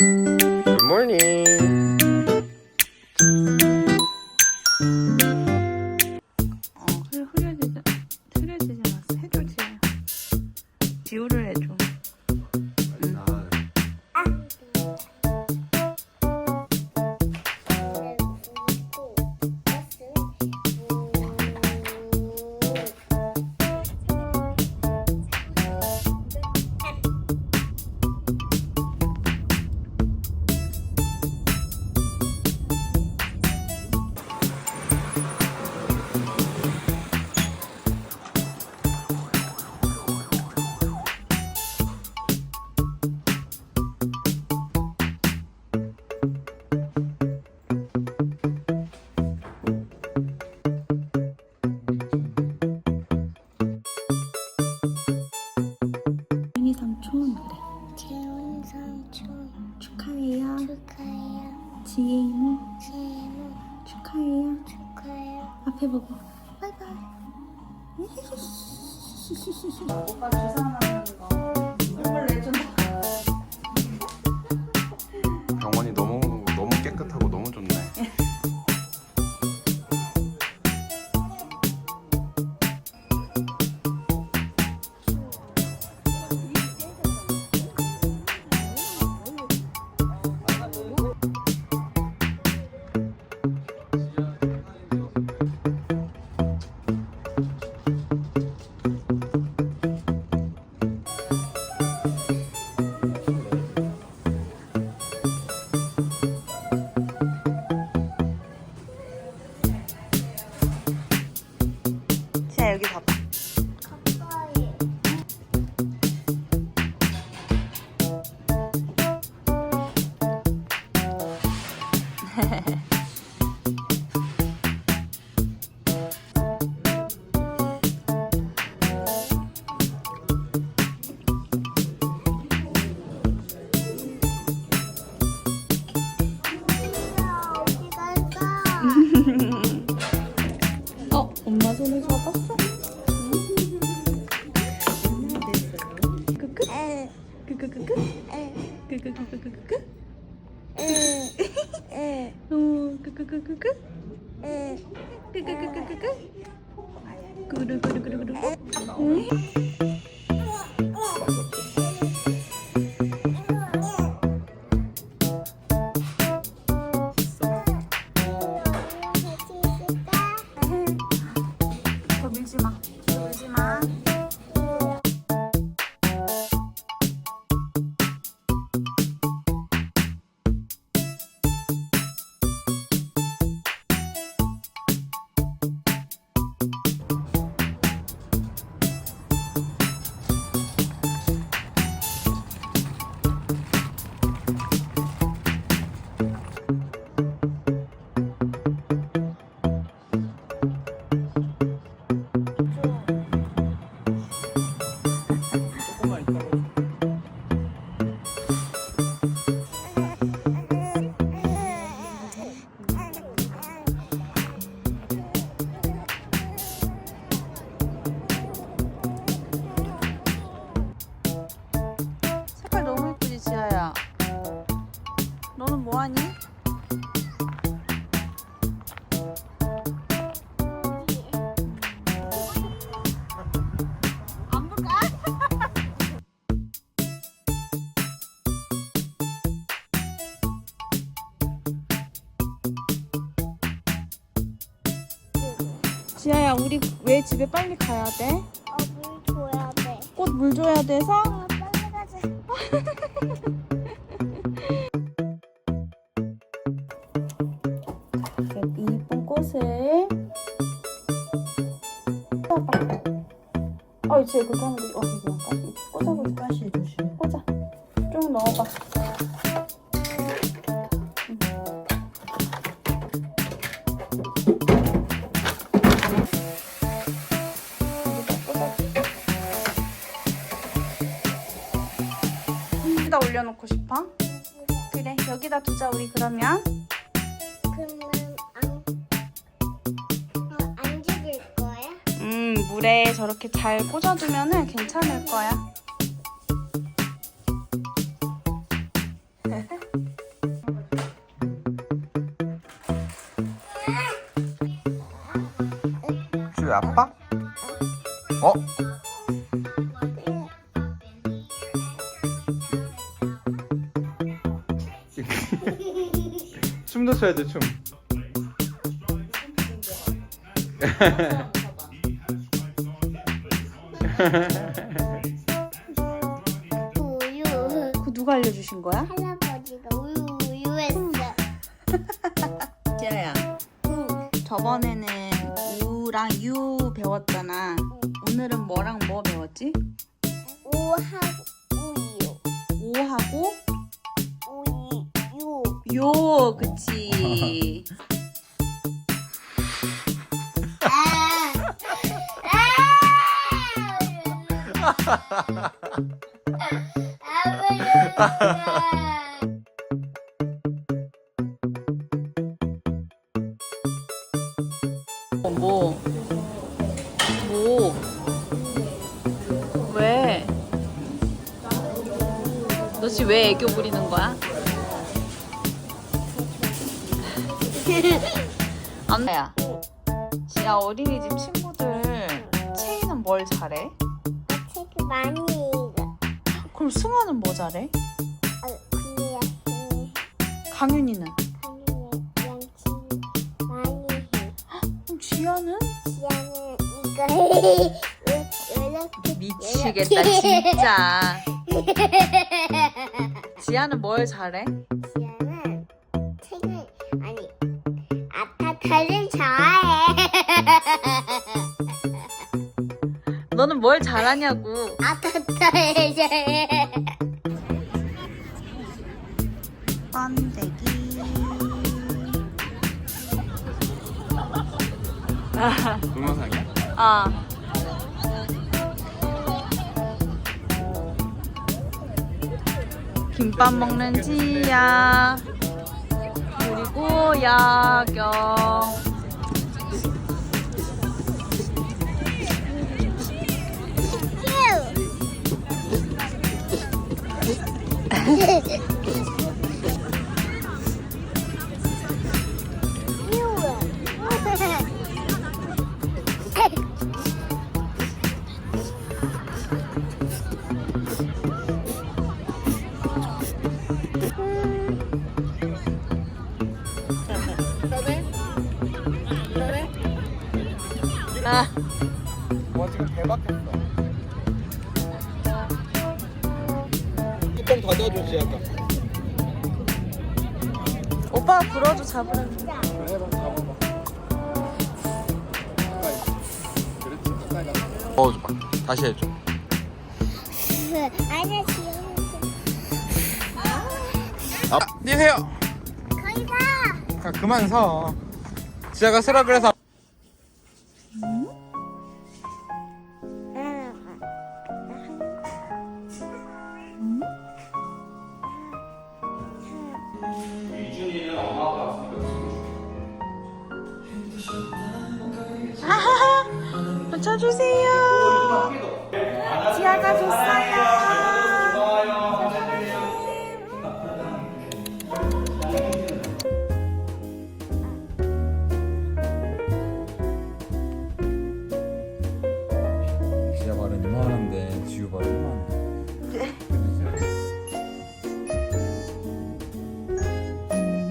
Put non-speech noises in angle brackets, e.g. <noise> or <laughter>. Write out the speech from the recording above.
Good morning. 是是是是我把上了 Hehehehe <laughs> ぐるぐるぐるぐる。 지아야 우리 왜 집에 빨리 가야 돼? 어, 물 줘야 돼. 꽃 물 줘야 돼서? 어, 빨리 가자. <laughs> 그렇지 그렇게 하면 돼. 어 이거 꽂아 꽂아. 다시 조심. 꽂아. 좀 넣어봐. 음. 여기다 올려놓고 싶어? 그래 여기다 두자 우리 그러면 물에 저렇게 잘 꽂아두면 괜찮을 거야. 지우 아빠? 어? 춤도 춰야 돼 춤. <laughs> 우유. 그거 누가 알려주신 거야? 할아버지가 우유 우유했어. <laughs> 지아야 응. 저번에는 우랑 유 배웠잖아 오늘은 뭐랑 뭐 배웠지? 우하고 우유. 오하고 우유. 요 그치 <laughs> 뭐? 뭐? 왜? 너 지금 왜 애교 부리는 거야? <laughs> 안나야 야 어린이집 친구들 채이는 뭘 잘해? 책 많이 읽어. 그럼 승아는 뭐 잘해? 어, 근데 음, 강윤이는? 강의는 양치 많이 해. 그럼 지아는? 지아는 이거 이렇게 미치겠다 진짜 <laughs> 지아는 뭘 잘해? 지아는 책을 아니 아타타를 좋아해. <laughs> 너는 뭘 잘하냐고 아타타를 좋아해. 번데기 동영상이야? 아 김밥 먹는 지야 그리고 야경 아 와 지금 대박했어. 뚜껑 닫아줘 지아가. 오빠가 불어도 잡으라 그래 해봐 잡아봐. 그렇지 가까이 가. 넣어줘봐. 다시 해줘. <laughs> 아니야 지금 아, 뛰세요. 거기 가. 아, 그만 서. 지아가 쓰라 그래서.